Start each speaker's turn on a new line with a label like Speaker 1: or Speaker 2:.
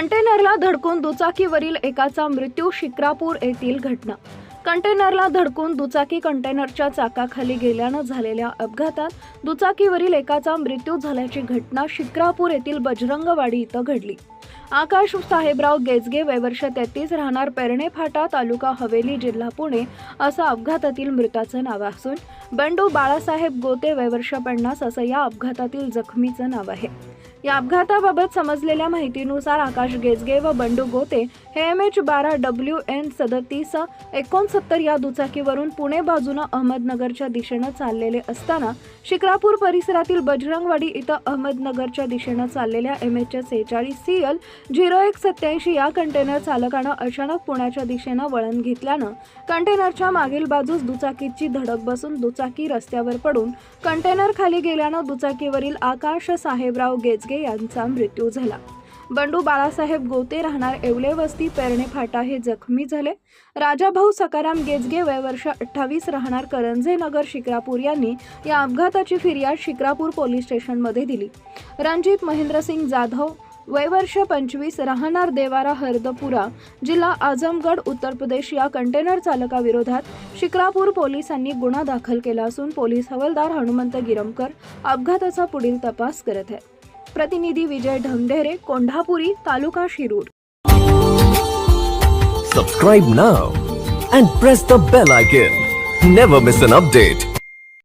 Speaker 1: कंटेनरला धडकून दुचाकीवरील एकाचा मृत्यू शिक्रापूर येथील घटना. कंटेनरला धडकून दुचाकी कंटेनरच्या चाकाखाली गेल्यानं झालेल्या अपघातात दुचाकीवरील एकाचा मृत्यू झाल्याची घटना शिक्रापूर येथील बजरंगवाडी इथं घडली. आकाश साहेबराव गेजगे वयवर्ष तेहतीस राहणार पेरणे फाटा तालुका हवेली जिल्हा पुणे असं अपघातातील मृताचं नाव असून बंडू बाळासाहेब गोते वयवर्ष पन्नास असं या अपघातातील जखमीचं नाव आहे. या अपघाताबाबत समजलेल्या माहितीनुसार आकाश गेजगे व बंडू गोते हे एम एच बारा डब्ल्यू एन सदतीस एकोणसत्तर या दुचाकीवरून पुणे बाजूनं अहमदनगरच्या दिशेनं चाललेले असताना शिक्रापूर परिसरातील बजरंगवाडी इथं अहमदनगरच्या दिशेनं चाललेल्या एम एच सेहेचाळीस सी एल झिरो एक सत्याऐंशी या कंटेनर चालकानं अचानक पुण्याच्या दिशेनं वळण घेतल्यानं कंटेनरच्या मागील बाजूस दुचाकीची धडक बसून दुचाकी दुचाकी रस्त्यावर पडून कंटेनर खाली गेल्यानं दुचाकीवरील आकाश साहेबराव गेजगे यांचा मृत्यू झाला. बंडू बाळासाहेब गोते राहणार येवले वस्ती पेरणे फाटा हे जखमी झाले. राजाभाऊ सकाराम गेजगे वय वर्ष अठ्ठावीस राहणार करंजे नगर शिक्रापूर यांनी या अपघाताची फिर्याद शिक्रापूर पोलीस स्टेशनमध्ये दिली. रणजित महेंद्रसिंग जाधव वयवर्ष पंचवीस राहणार देवारा हरदपुरा जिल्हा आजमगड उत्तर प्रदेश या कंटेनर चालकाविरोधात शिक्रापूर पोलिसांनी गुन्हा दाखल केला असून पोलीस हवालदार हनुमंत गिरमकर अपघाताचा पुढील तपास करत आहेत. प्रतिनिधी Vijay Dhamdhere Kondhapuri taluka Shirur.
Speaker 2: Subscribe now and press the bell icon never miss an update